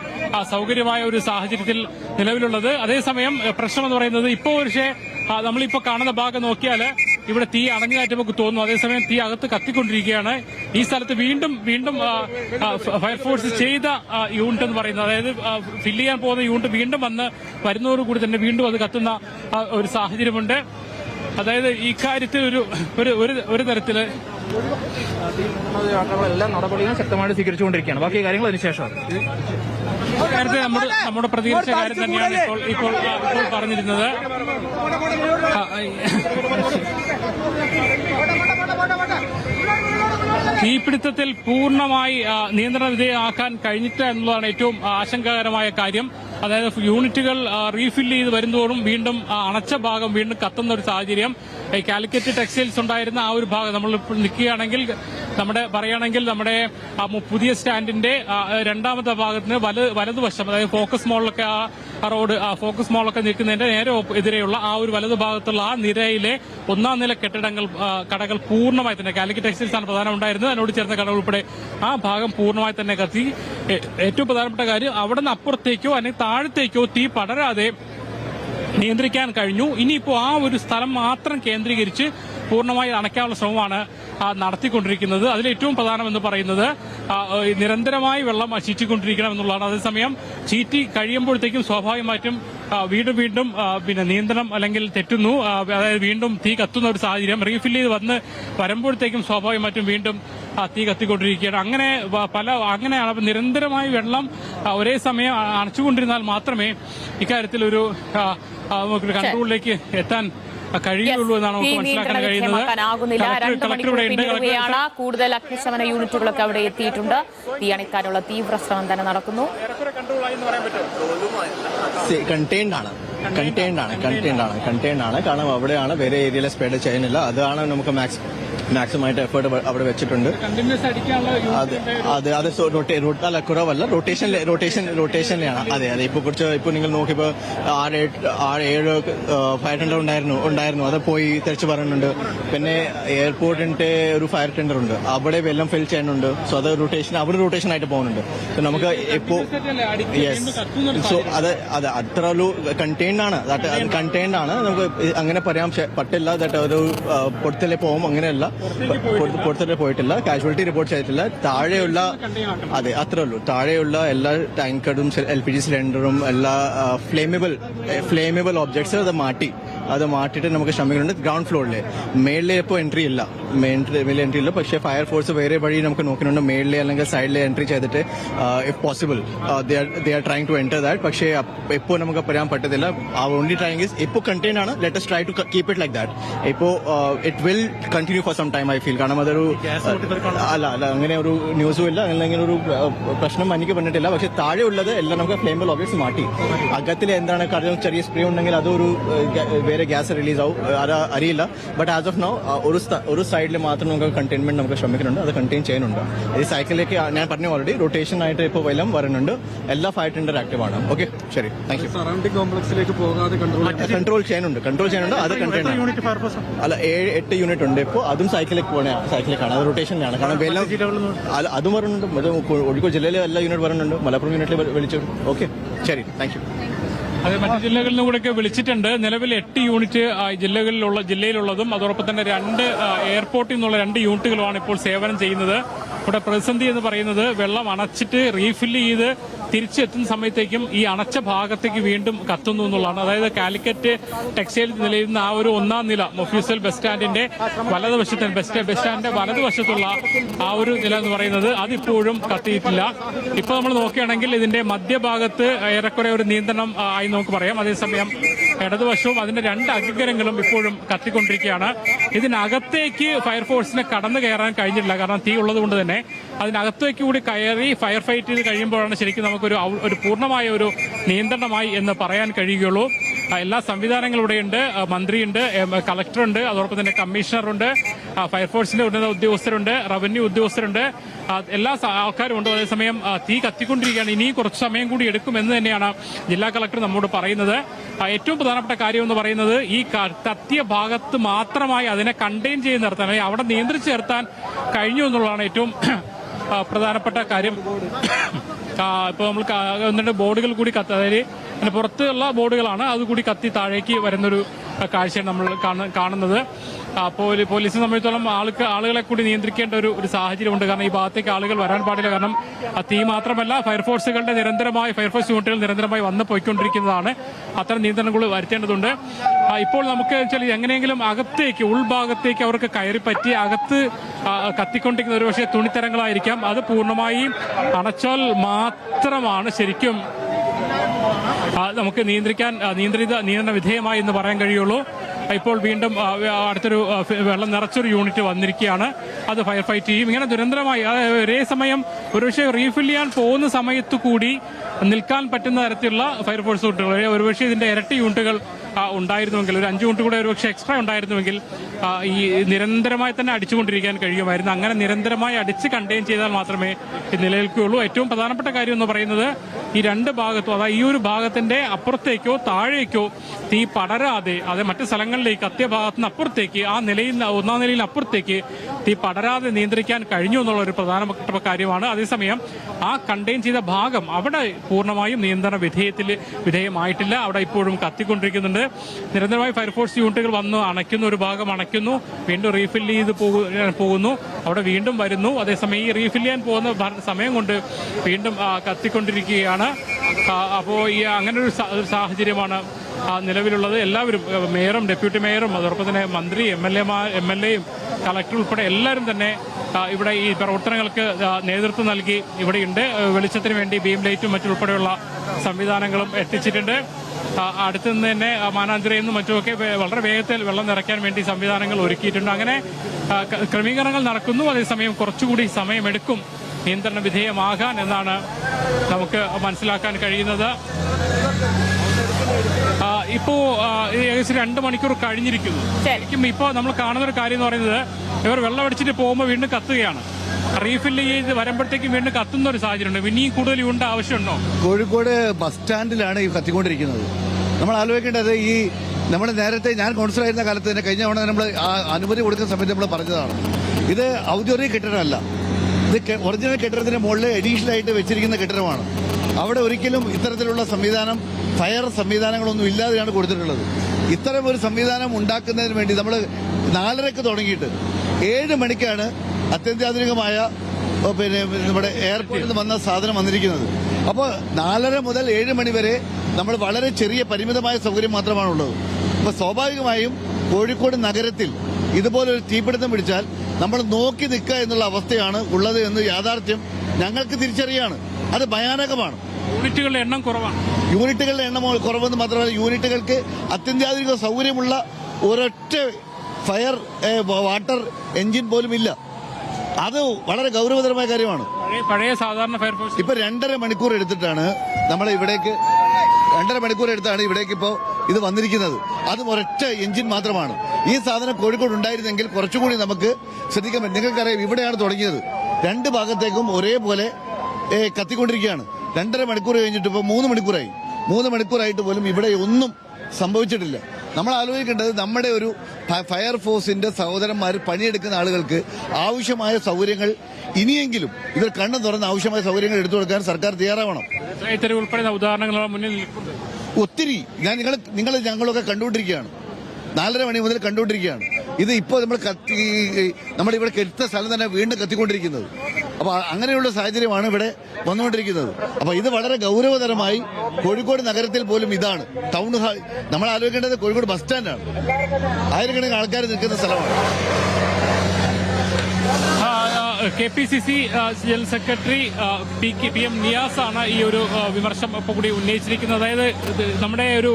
സൗകര്യമായ ഒരു സാഹചര്യത്തിൽ നിലവിലുള്ളത്. അതേസമയം പ്രശ്നം എന്ന് പറയുന്നത് ഇപ്പോൾ പക്ഷേ നമ്മളിപ്പോൾ കാണുന്ന ഭാഗം നോക്കിയാൽ ഇവിടെ തീ അണഞ്ഞതായിട്ട് നമുക്ക് തോന്നുന്നു. അതേസമയം തീ അകത്ത് കത്തിക്കൊണ്ടിരിക്കുകയാണ്. ഈ സ്ഥലത്ത് വീണ്ടും വീണ്ടും ഫയർഫോഴ്സ് ചെയ്ത യൂണിറ്റ് എന്ന് പറയുന്നത്. അതായത് ഫില്ല് ചെയ്യാൻ പോകുന്ന യൂണിറ്റ് വീണ്ടും വന്ന് വരുന്നതോടുകൂടി തന്നെ വീണ്ടും അത് കത്തുന്ന ഒരു സാഹചര്യമുണ്ട്. അതായത് ഈ കാര്യത്തിൽ ഒരു ഒരു ഒരു- തരത്തിൽ എല്ലാ നടപടികളും ശക്തമായിട്ട് സ്വീകരിച്ചുകൊണ്ടിരിക്കുകയാണ്. ബാക്കി കാര്യങ്ങൾ അതിനുശേഷം നേരത്തെ നമ്മൾ നമ്മുടെ പ്രതികരിച്ച കാര്യം തന്നെയാണ് ഇപ്പോൾ ഇപ്പോൾ ഇപ്പോൾ പറഞ്ഞിരുന്നത്. തീപിടുത്തത്തിൽ പൂർണമായി നിയന്ത്രണ വിധേയമാക്കാൻ കഴിഞ്ഞിട്ട് എന്നുള്ളതാണ് ഏറ്റവും ആശങ്കാകരമായ കാര്യം. അതായത് യൂണിറ്റുകൾ റീഫിൽ ചെയ്ത് വരുന്തോറും വീണ്ടും അണച്ച ഭാഗം വീണ്ടും കത്തുന്ന ഒരു സാഹചര്യം. കാലിക്കറ്റ് ടെക്സ്റ്റൈൽസ് ഉണ്ടായിരുന്ന ആ ഒരു ഭാഗം നമ്മൾ നിൽക്കുകയാണെങ്കിൽ നമ്മുടെ പറയുകയാണെങ്കിൽ നമ്മുടെ പുതിയ സ്റ്റാൻഡിന്റെ രണ്ടാമത്തെ ഭാഗത്തിന് വല വലതുവശം അതായത് ഫോക്കസ് മോളിലൊക്കെ ആ റോഡ് ഫോക്കസ് മോളൊക്കെ നിൽക്കുന്നതിന്റെ നേരെ എതിരെയുള്ള ആ ഒരു വലതു ഭാഗത്തുള്ള ആ നിരയിലെ ഒന്നാം നില കെട്ടിടങ്ങൾ കടകൾ പൂർണമായി തന്നെ കാലിക്കറ്റ് ടെക്സ്റ്റൈൽസ് ആണ് പ്രധാനം ഉണ്ടായിരുന്നത്. അതിനോട് ചേർന്ന കടകൾ ഉൾപ്പെടെ ആ ഭാഗം പൂർണമായി തന്നെ കത്തി. ഏറ്റവും പ്രധാനപ്പെട്ട കാര്യം അവിടെ നിന്ന് അപ്പുറത്തേക്കോ അല്ലെങ്കിൽ താഴത്തേക്കോ തീ പടരാതെ നിയന്ത്രിക്കാൻ കഴിഞ്ഞു. ഇനിയിപ്പോൾ ആ ഒരു സ്ഥലം മാത്രം കേന്ദ്രീകരിച്ച് പൂർണമായി അണയ്ക്കാനുള്ള ശ്രമമാണ് നടത്തിക്കൊണ്ടിരിക്കുന്നത്. അതിൽ ഏറ്റവും പ്രധാനമെന്ന് പറയുന്നത് നിരന്തരമായി വെള്ളം ചീറ്റിക്കൊണ്ടിരിക്കണം എന്നുള്ളതാണ്. അതേസമയം ചീറ്റി കഴിയുമ്പോഴത്തേക്കും സ്വാഭാവികമായിട്ടും വീണ്ടും വീണ്ടും പിന്നെ നിയന്ത്രണം അല്ലെങ്കിൽ തെറ്റുന്നു. അതായത് വീണ്ടും തീ കത്തുന്ന ഒരു സാഹചര്യം റീഫിൽ ചെയ്ത് വന്ന് വരുമ്പോഴത്തേക്കും സ്വാഭാവികമായിട്ടും വീണ്ടും തീ കത്തിക്കൊണ്ടിരിക്കുകയാണ്. അങ്ങനെ പല അങ്ങനെയാണ് നിരന്തരമായി വെള്ളം ഒരേ സമയം അണച്ചുകൊണ്ടിരുന്നാൽ മാത്രമേ ഇക്കാര്യത്തിൽ ഒരു കൺട്രോളിലേക്ക് എത്താൻ കഴിയുള്ളൂ എന്നാണ് തീ നമുക്ക് മനസ്സിലാക്കാൻ കഴിയുന്നത്. കൂടുതൽ അഗ്നിശമന യൂണിറ്റുകളൊക്കെ അവിടെ എത്തിയിട്ടുണ്ട്. തീ അണയ്ക്കാനുള്ള തീവ്ര ശ്രമം തന്നെ നടക്കുന്നു. കണ്ടെയ്ൻഡ് ആണ്. കണ്ടെയ്ൻഡ് ആണ് കണ്ടെയ്ൻഡ് ആണ്. കണ്ടെയ്ൻഡ് ആണ്. കാരണം അവിടെയാണ് വേറെ ഏരിയയിലെ സ്പ്രെഡ് ചെയ്യുന്നില്ല അതാണ് നമുക്ക് മാക്സ് മാക്സിമം ആയിട്ട് എഫേർട്ട് അവിടെ വെച്ചിട്ടുണ്ട്. അതെ അതെ അത് അല്ല കുറവല്ല റൊട്ടേഷൻ റൊട്ടേഷൻ റൊട്ടേഷനിലാണ് അതെ അതെ ഇപ്പൊ കുറച്ച് ഇപ്പൊ നിങ്ങൾ നോക്കിയപ്പോ ആറ് എട്ട് ആറ് ഏഴ് ഫയർ ടെൻഡർ ഉണ്ടായിരുന്നു ഉണ്ടായിരുന്നു. അത് പോയി തിരിച്ചു പറയുന്നുണ്ട്. പിന്നെ എയർപോർട്ടിന്റെ ഒരു ഫയർ ടെൻഡർ ഉണ്ട്. അവിടെ വെള്ളം ഫിൽ ചെയ്യുന്നുണ്ട്. സോ അത് റൊട്ടേഷൻ അവിടെ റൊട്ടേഷൻ ആയിട്ട് പോകുന്നുണ്ട്. സോ നമുക്ക് ഇപ്പോ യെസ് സോ അത് അത് അത്ര ഒരു കണ്ടെയ്ൻഡ് ആണ്. കണ്ടെയ്ൻഡ് ആണ്. നമുക്ക് അങ്ങനെ പറയാൻ പറ്റില്ല ദാറ്റ് ഒരു പൊടുത്തലേ പോകും. അങ്ങനെയല്ല. പൊടുത്തലേ പോയിട്ടില്ല. കാഷ്വാലിറ്റി റിപ്പോർട്ട് ചെയ്തിട്ടില്ല. താഴെയുള്ള അതെ അത്രേ ഉള്ളൂ. താഴെയുള്ള എല്ലാ ടാങ്കറും എൽ പി ജി സിലിണ്ടറും എല്ലാ ഫ്ലേമബിൾ ഫ്ലേമബിൾ ഒബ്ജക്ട്സ് അത് മാറ്റി. അത് മാറ്റിയിട്ട് നമുക്ക് ശ്രമിക്കുന്നുണ്ട്. ഗ്രൗണ്ട് ഫ്ലോറിൽ മേളിലെ ഇപ്പോൾ എൻട്രി ഇല്ല. മേലെ എൻട്രി ഇല്ല. പക്ഷേ ഫയർ ഫോഴ്സ് വേറെ വഴി നമുക്ക് നോക്കുന്നുണ്ട്. മേളിലെ അല്ലെങ്കിൽ സൈഡിലെ എൻട്രി ചെയ്തിട്ട് if possible they are trying to enter that പക്ഷേ ഇപ്പോൾ നമുക്ക് പറയാൻ പറ്റത്തില്ല. ആ ഓൺലി ട്രൈങ് ഇസ് ഇപ്പോൾ കണ്ടെയ്ൻ ആണ്. Let's try to keep it like that ഇപ്പോൾ it will continue for some time I feel കാരണം അതൊരു അല്ല അല്ല. അങ്ങനെ ഒരു ന്യൂസും ഇല്ല. അല്ലെങ്കിൽ ഒരു പ്രശ്നം എനിക്ക് പറഞ്ഞിട്ടില്ല പക്ഷേ താഴെ ഉള്ളത് എല്ലാം നമുക്ക് ഫ്ലെയിമബിൾ ഓബ്ജക്ട്സ് മാറ്റി. അകത്തിൽ എന്താണ് കാര്യം ചെറിയ സ്പ്രേ ഉണ്ടെങ്കിൽ അതൊരു വേറെ വരെ ഗ്യാസ് റിലീസ് ആവും അത് അറിയില്ല ബട്ട് ആസ് ഓഫ് നോ ഒരു ഒരു സൈഡിൽ മാത്രം നമുക്ക് കണ്ടെയ്ൻമെന്റ് നമുക്ക് ശ്രമിക്കുന്നുണ്ട് അത് കണ്ടെയ്ൻ ചെയ്യുന്നുണ്ട് ഈ സൈക്കിളിലേക്ക് ഞാൻ പറഞ്ഞു ഓൾറെഡി റൊട്ടേഷൻ ആയിട്ട് ഇപ്പോൾ എല്ലാം വരുന്നുണ്ട് എല്ലാ ഫയർ ടെൻഡർ ആക്റ്റീവ് ആണ് ഓക്കെ ശരി താങ്ക് യു സറൗണ്ടിംഗ് കോംപ്ലക്സിലേക്ക് പോകാതെ കൺട്രോൾ ചെയ്യുന്നുണ്ട് കൺട്രോൾ ചെയ്യുന്നുണ്ട് അത് കണ്ടെയ്ൻ അല്ല ഏഴ് എട്ട് യൂണിറ്റ് ഉണ്ട് ഇപ്പോൾ അതും സൈക്കിളിലേക്ക് പോകണ സൈക്കിളിലേക്കാണ് അത് റൊട്ടേഷനിലാണ് കാരണം വെല്ലം അല്ല അതും വരുന്നുണ്ട് കോഴിക്കോട് ജില്ലയിലെ എല്ലാ യൂണിറ്റ് വരുന്നുണ്ട് മലപ്പുറം യൂണിറ്റിൽ വിളിച്ചു ഓക്കെ ശരി താങ്ക് യു അത് മറ്റു ജില്ലകളിൽ നിന്ന് കൂടെയൊക്കെ വിളിച്ചിട്ടുണ്ട്. നിലവിൽ എട്ട് യൂണിറ്റ് ജില്ലകളിലുള്ള ജില്ലയിലുള്ളതും അതോടൊപ്പം തന്നെ രണ്ട് എയർപോർട്ടിൽ നിന്നുള്ള രണ്ട് യൂണിറ്റുകളുമാണ് ഇപ്പോൾ സേവനം ചെയ്യുന്നത്. ഇവിടെ പ്രതിസന്ധി എന്ന് പറയുന്നത് വെള്ളം അണച്ചിട്ട് റീഫില്ല് ചെയ്ത് തിരിച്ചെത്തുന്ന സമയത്തേക്കും ഈ അണച്ച ഭാഗത്തേക്ക് വീണ്ടും കത്തുന്നു എന്നുള്ളതാണ്. അതായത് കാലിക്കറ്റ് ടെക്സ്റ്റൈൽ നിലയുന്ന ആ ഒരു ഒന്നാം നില മൊഫ്യൂസൽ ബസ് സ്റ്റാൻഡിന്റെ വലതുവശത്ത് ബസ് ബസ് സ്റ്റാൻഡിന്റെ വലതുവശത്തുള്ള ആ ഒരു നില എന്ന് പറയുന്നത് അതിപ്പോഴും കത്തിയിട്ടില്ല. ഇപ്പൊ നമ്മൾ നോക്കുകയാണെങ്കിൽ ഇതിന്റെ മധ്യഭാഗത്ത് ഏറെക്കുറെ ഒരു നിയന്ത്രണം ആയി നമുക്ക് പറയാം. അതേസമയം ഇടതുവശവും അതിന്റെ രണ്ട് അഗ്രങ്ങളും ഇപ്പോഴും കത്തിക്കൊണ്ടിരിക്കുകയാണ്. ഇതിനകത്തേക്ക് ഫയർഫോഴ്സിന് കടന്നു കയറാൻ കഴിഞ്ഞിട്ടില്ല. കാരണം തീ ഉള്ളത് കൊണ്ട് തന്നെ അതിനകത്തേക്ക് കൂടി കയറി ഫയർ ഫൈറ്റ് ചെയ്ത് കഴിയുമ്പോഴാണ് ശരിക്കും നമുക്കൊരു ഒരു പൂർണമായ ഒരു നിയന്ത്രണമായി എന്ന് പറയാൻ കഴിയുകയുള്ളൂ. എല്ലാ സംവിധാനങ്ങളും ഇവിടെയുണ്ട് മന്ത്രിയുണ്ട് കളക്ടറുണ്ട് അതോടൊപ്പം തന്നെ കമ്മീഷണറുണ്ട് ഫയർഫോഴ്സിന്റെ ഉന്നത ഉദ്യോഗസ്ഥരുണ്ട് റവന്യൂ ഉദ്യോഗസ്ഥരുണ്ട്. എല്ലാ ആൾക്കാരും ഉണ്ട് അതേസമയം തീ കത്തിക്കൊണ്ടിരിക്കുകയാണ്. ഇനിയും കുറച്ച് സമയം കൂടി എടുക്കുമെന്ന് തന്നെയാണ് ജില്ലാ കളക്ടർ നമ്മോട് പറയുന്നത്. ഏറ്റവും പ്രധാനപ്പെട്ട കാര്യം എന്ന് പറയുന്നത് ഈ കത്തിയ ഭാഗത്ത് മാത്രമായി അതിനെ കണ്ടെയ്ൻ ചെയ്ത് നിർത്താൻ അവിടെ നിയന്ത്രിച്ച് നിർത്താൻ കഴിഞ്ഞു എന്നുള്ളതാണ് ഏറ്റവും പ്രധാനപ്പെട്ട കാര്യം. ഇപ്പോൾ നമ്മൾ ഒന്നിട്ട് ബോർഡുകൾ കൂടി കത്ത് അതായത് പുറത്തുള്ള ബോർഡുകളാണ് അതുകൂടി കത്തി താഴേക്ക് വരുന്നൊരു കാഴ്ചയാണ് നമ്മൾ കാണുന്നത്. പോലീസിനെ സംബന്ധിച്ചോളം ആൾക്ക് ആളുകളെ കൂടി നിയന്ത്രിക്കേണ്ട ഒരു ഒരു സാഹചര്യമുണ്ട്. കാരണം ഈ ഭാഗത്തേക്ക് ആളുകൾ വരാൻ പാടില്ല. കാരണം തീ മാത്രമല്ല ഫയർഫോഴ്സുകളുടെ നിരന്തരമായി ഫയർഫോഴ്സ് യൂണിറ്റുകൾ നിരന്തരമായി വന്ന് പോയിക്കൊണ്ടിരിക്കുന്നതാണ്. അത്തരം നിയന്ത്രണങ്ങൾ വരുത്തേണ്ടതുണ്ട്. ഇപ്പോൾ നമുക്ക് വെച്ചാൽ എങ്ങനെയെങ്കിലും അകത്തേക്ക് ഉൾഭാഗത്തേക്ക് അവർക്ക് കയറി പറ്റി അകത്ത് കത്തിക്കൊണ്ടിരിക്കുന്ന ഒരു പക്ഷേ തുണിത്തരങ്ങളായിരിക്കാം. അത് പൂർണമായി അടച്ചാൽ മാത്രമാണ് ശരിക്കും നമുക്ക് നിയന്ത്രിക്കാൻ നിയന്ത്രിത നിയന്ത്രണ വിധേയമായി എന്ന് പറയാൻ കഴിയുള്ളൂ. ഇപ്പോൾ വീണ്ടും അടുത്തൊരു വെള്ളം നിറച്ചൊരു യൂണിറ്റ് വന്നിരിക്കുകയാണ്. അത് ഫയർ ഫൈറ്റ് ചെയ്യും ഇങ്ങനെ ദുരന്തരമായി ഒരേ സമയം ഒരുപക്ഷെ റീഫിൽ ചെയ്യാൻ പോകുന്ന സമയത്ത് കൂടി നിൽക്കാൻ പറ്റുന്ന തരത്തിലുള്ള ഫയർഫോഴ്സ് യൂണിറ്റുകൾ ഒരുപക്ഷെ ഇതിന്റെ ഇരട്ടി യൂണിറ്റുകൾ ഉണ്ടായിരുന്നുവെങ്കിൽ ഒരു അഞ്ച് മിനിറ്റ് കൂടെ ഒരുപക്ഷെ എക്സ്ട്രാ ഉണ്ടായിരുന്നുവെങ്കിൽ ഈ നിരന്തരമായി തന്നെ അടിച്ചുകൊണ്ടിരിക്കാൻ കഴിയുമായിരുന്നു. അങ്ങനെ നിരന്തരമായി അടിച്ച് കണ്ടെയ്ൻ ചെയ്താൽ മാത്രമേ നിലനിൽക്കുകയുള്ളൂ. ഏറ്റവും പ്രധാനപ്പെട്ട കാര്യം എന്ന് പറയുന്നത് ഈ രണ്ട് ഭാഗത്തും അതായത് ഈ ഒരു ഭാഗത്തിന്റെ അപ്പുറത്തേക്കോ താഴേക്കോ തീ പടരാതെ അത് മറ്റ് സ്ഥലങ്ങളിലേക്ക് കത്തിയ ഭാഗത്തിന് അപ്പുറത്തേക്ക് ആ നിലയിൽ ഒന്നാം നിലയിൽ അപ്പുറത്തേക്ക് തീ പടരാതെ നിയന്ത്രിക്കാൻ കഴിഞ്ഞു എന്നുള്ള ഒരു പ്രധാനപ്പെട്ട കാര്യമാണ്. അതേസമയം ആ കണ്ടെയ്ൻ ചെയ്ത ഭാഗം അവിടെ പൂർണമായും നിയന്ത്രണ വിധേയത്തിൽ വിധേയമായിട്ടില്ല. അവിടെ ഇപ്പോഴും കത്തിക്കൊണ്ടിരിക്കുന്നുണ്ട്. നിരന്തരമായി ഫയർഫോഴ്സ് യൂണിറ്റുകൾ വന്ന് അണയ്ക്കുന്നു ഒരു ഭാഗം അണയ്ക്കുന്നു. വീണ്ടും റീഫിൽ ചെയ്ത് പോകു- പോകുന്നു. അവിടെ വീണ്ടും വരുന്നു. അതേസമയം ഈ റീഫിൽ ചെയ്യാൻ പോകുന്ന സമയം കൊണ്ട് വീണ്ടും കത്തിക്കൊണ്ടിരിക്കുകയാണ്. അപ്പോൾ ഈ അങ്ങനെ ഒരു സാഹചര്യമാണ് നിലവിലുള്ളത്. എല്ലാവരും മേയറും ഡെപ്യൂട്ടി മേയറും അതോടൊപ്പം തന്നെ മന്ത്രി എം എൽ എമാർ എം എൽ എയും കളക്ടർ ഉൾപ്പെടെ എല്ലാവരും തന്നെ ഇവിടെ ഈ പ്രവർത്തനങ്ങൾക്ക് നേതൃത്വം നൽകി ഇവിടെയുണ്ട് വെളിച്ചത്തിന് വേണ്ടി ബീം ലൈറ്റും മറ്റുൾപ്പെടെയുള്ള സംവിധാനങ്ങളും എത്തിച്ചിട്ടുണ്ട്. അടുത്ത് നിന്ന് തന്നെ മാനാഞ്ചിറയിൽ നിന്നും മറ്റുമൊക്കെ വളരെ വേഗത്തിൽ വെള്ളം നിറയ്ക്കാൻ വേണ്ടി സംവിധാനങ്ങൾ ഒരുക്കിയിട്ടുണ്ട്. അങ്ങനെ ക്രമീകരണങ്ങൾ നടക്കുന്നു. അതേസമയം കുറച്ചുകൂടി സമയമെടുക്കും. നിയന്ത്രണ വിധേയമാകാൻ എന്നാണ് നമുക്ക് മനസ്സിലാക്കാൻ കഴിയുന്നത്. ഇപ്പോ ഏകദേശം രണ്ട് മണിക്കൂർ കഴിഞ്ഞിരിക്കുന്നു. ശരിക്കും ഇപ്പോൾ നമ്മൾ കാണുന്ന ഒരു കാര്യം എന്ന് പറയുന്നത് ഇവർ വെള്ളമടിച്ചിട്ട് പോകുമ്പോൾ വീണ്ടും കത്തുകയാണ്. റീഫില്ല് ചെയ്ത് വരുമ്പോഴത്തേക്കും വീണ്ടും കത്തുന്ന ഒരു സാഹചര്യമുണ്ട്. ഇനിയും കൂടുതൽ യൂണിറ്റ് ആവശ്യമുണ്ടോ? കോഴിക്കോട് ബസ് സ്റ്റാൻഡിലാണ് ഈ കത്തിക്കൊണ്ടിരിക്കുന്നത്. നമ്മൾ ആലോചിക്കേണ്ടത് ഈ നമ്മൾ നേരത്തെ ഞാൻ കൗൺസിലായിരുന്ന കാലത്ത് തന്നെ കഴിഞ്ഞ തവണ നമ്മൾ അനുമതി കൊടുക്കുന്ന സമയത്ത് നമ്മൾ പറഞ്ഞതാണ്. ഇത് ഔദ്യോഗിക കെട്ടിടമല്ല. ഇത് ഒറിജിനൽ കെട്ടിടത്തിന് മുകളിൽ എഡീഷണൽ ആയിട്ട് വെച്ചിരിക്കുന്ന കെട്ടിടമാണ്. അവിടെ ഒരിക്കലും ഇത്തരത്തിലുള്ള സംവിധാനം ഫയർ സംവിധാനങ്ങളൊന്നും ഇല്ലാതെയാണ് കൊടുത്തിട്ടുള്ളത്. ഇത്തരം ഒരു സംവിധാനം ഉണ്ടാക്കുന്നതിന് വേണ്ടി നമ്മൾ നാലരക്ക് തുടങ്ങിയിട്ട് ഏഴ് മണിക്കാണ് അത്യന്താധുനികമായ പിന്നെ നമ്മുടെ എയർപോർട്ടിൽ നിന്ന് വന്ന സാധനം വന്നിരിക്കുന്നത്. അപ്പോൾ നാലര മുതൽ ഏഴ് മണി വരെ നമ്മൾ വളരെ ചെറിയ പരിമിതമായ സൗകര്യം മാത്രമാണുള്ളത്. അപ്പോൾ സ്വാഭാവികമായും കോഴിക്കോട് നഗരത്തിൽ ഇതുപോലൊരു തീപിടുത്തം പിടിച്ചാൽ നമ്മൾ നോക്കി നിൽക്കുക എന്നുള്ള അവസ്ഥയാണ് ഉള്ളത് എന്ന് യാഥാർത്ഥ്യം ഞങ്ങൾക്ക് തിരിച്ചറിയാണ്. അത് ഭയാനകമാണ്. യൂണിറ്റുകളുടെ എണ്ണം കുറവാണ്. യൂണിറ്റുകളുടെ എണ്ണം കുറവെന്ന് മാത്രമല്ല യൂണിറ്റുകൾക്ക് അത്യന്താധുനിക സൗകര്യമുള്ള ഒരൊറ്റ ഫയർ വാട്ടർ എഞ്ചിൻ പോലും ഇല്ല. അത് വളരെ ഗൗരവതരമായ കാര്യമാണ്. പഴയ സാധാരണ ഫയർഫോഴ്സ് ഇപ്പൊ രണ്ടര മണിക്കൂർ എടുത്തിട്ടാണ് നമ്മൾ ഇവിടേക്ക് രണ്ടര മണിക്കൂർ എടുത്താണ് ഇവിടേക്ക് ഇപ്പോൾ ഇത് വന്നിരിക്കുന്നത്. അതും ഒരൊറ്റ എഞ്ചിൻ മാത്രമാണ്. ഈ സാധനം കോഴിക്കോട് ഉണ്ടായിരുന്നെങ്കിൽ കുറച്ചുകൂടി നമുക്ക് ശ്രദ്ധിക്കാൻ പറ്റും നിങ്ങൾക്കറിയാം ഇവിടെയാണ് തുടങ്ങിയത്. രണ്ട് ഭാഗത്തേക്കും ഒരേപോലെ കത്തിക്കൊണ്ടിരിക്കുകയാണ്. രണ്ടര മണിക്കൂർ കഴിഞ്ഞിട്ട് ഇപ്പോൾ മൂന്ന് മണിക്കൂറായി. മൂന്ന് മണിക്കൂറായിട്ട് പോലും ഇവിടെ ഒന്നും സംഭവിച്ചിട്ടില്ല. നമ്മൾ ആലോചിക്കേണ്ടത് നമ്മുടെ ഒരു ഫയർഫോഴ്സിന്റെ സഹോദരന്മാർ പണിയെടുക്കുന്ന ആളുകൾക്ക് ആവശ്യമായ സൗകര്യങ്ങൾ ഇനിയെങ്കിലും ഇവർ കണ്ണു തുറന്ന് ആവശ്യമായ സൗകര്യങ്ങൾ എടുത്തു കൊടുക്കാൻ സർക്കാർ തയ്യാറാവണം. ഉദാഹരണങ്ങൾ മുന്നിൽ ഒത്തിരി ഞാൻ നിങ്ങൾ നിങ്ങൾ ഞങ്ങളൊക്കെ കണ്ടുകൊണ്ടിരിക്കുകയാണ്. നാലര മണി മുതൽ കണ്ടുകൊണ്ടിരിക്കുകയാണ്. ഇത് ഇപ്പോൾ നമ്മൾ കത്തി നമ്മുടെ ഇവിടെ കെടുത്ത സ്ഥലം തന്നെ വീണ്ടും കത്തിക്കൊണ്ടിരിക്കുന്നത്. അപ്പൊ അങ്ങനെയുള്ള സാഹചര്യമാണ് ഇവിടെ വന്നുകൊണ്ടിരിക്കുന്നത്. അപ്പോൾ ഇത് വളരെ ഗൗരവതരമായി കോഴിക്കോട് നഗരത്തിൽ പോലും ഇതാണ്. ടൗൺ ഹാൾ നമ്മൾ ആലോചിക്കേണ്ടത് കോഴിക്കോട് ബസ് സ്റ്റാൻഡാണ്. ആയിരക്കണക്കിന് ആൾക്കാർ നിൽക്കുന്ന സ്ഥലമാണ്. K P C C general secretary P K P M Niyas ആണ് ഈ ഒരു വിമർശം ഇപ്പോൾ കൂടി ഉന്നയിച്ചിരിക്കുന്നത്. അതായത് നമ്മുടെ ഒരു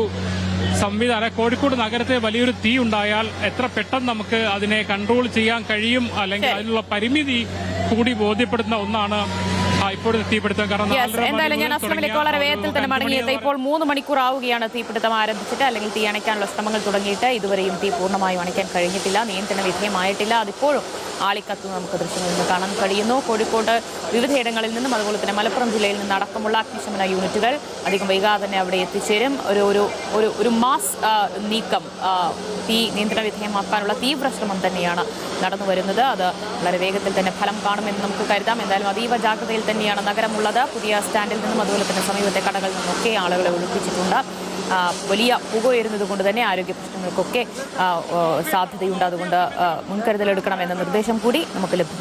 സംവിധാനം കോഴിക്കോട് നഗരത്തെ വലിയൊരു തീ ഉണ്ടായാൽ എത്ര പെട്ടെന്ന് നമുക്ക് അതിനെ കൺട്രോൾ ചെയ്യാൻ കഴിയും? അല്ലെങ്കിൽ അതിനുള്ള പരിമിതി കൂടി ബോധ്യപ്പെടുത്തുന്ന ഒന്നാണ് ഇപ്പോഴത്തെ തീപിടുത്തം. കാരണം എന്തായാലും ഞാൻ അസ്ലമിലേക്ക് വളരെ വേഗത്തിൽ തന്നെ മടങ്ങിയത്. ഇപ്പോൾ മൂന്ന് മണിക്കൂർ ആവുകയാണ് തീപിടുത്തം ആരംഭിച്ചിട്ട് അല്ലെങ്കിൽ തീ അണയ്ക്കാനുള്ള ശ്രമങ്ങൾ തുടങ്ങിയിട്ട് ഇതുവരെയും തീ പൂർണമായും അണയ്ക്കാൻ കഴിഞ്ഞിട്ടില്ല നിയന്ത്രണ വിധേയമായിട്ടില്ല. അതിപ്പോഴും ആളിക്കത്ത് നമുക്ക് ദൃശ്യങ്ങളിൽ നിന്ന് കാണാൻ കഴിയുന്നു. കോഴിക്കോട് വിവിധയിടങ്ങളിൽ നിന്നും അതുപോലെ തന്നെ മലപ്പുറം ജില്ലയിൽ നിന്ന് അടക്കമുള്ള അഗ്നിശമന യൂണിറ്റുകൾ അധികം വൈകാതെ തന്നെ അവിടെ എത്തിച്ചേരും. ഒരു ഒരു ഒരു ഒരു മാസ് നീക്കം തീ നിയന്ത്രണ വിധേയമാക്കാനുള്ള തീവ്ര ശ്രമം തന്നെയാണ് നടന്നു വരുന്നത്. അത് വളരെ വേഗത്തിൽ തന്നെ ഫലം കാണുമെന്ന് നമുക്ക് കരുതാം. എന്തായാലും അതീവ ജാഗ്രതയിൽ തന്നെയാണ് നഗരമുള്ളത്. പുതിയ സ്റ്റാൻഡിൽ നിന്നും അതുപോലെ തന്നെ സമീപത്തെ കടകളിൽ നിന്നൊക്കെ ആളുകളെ ഒഴിപ്പിച്ചിട്ടുണ്ട്. വലിയ പുക ഉയരുന്നത് കൊണ്ട് തന്നെ ആരോഗ്യ പ്രശ്നങ്ങൾക്കൊക്കെ സാധ്യതയുണ്ട്. അതുകൊണ്ട് ആ, മുൻകരുതലെടുക്കണം എന്ന നിർദ്ദേശം കൂടി നമുക്ക് ലഭ്യം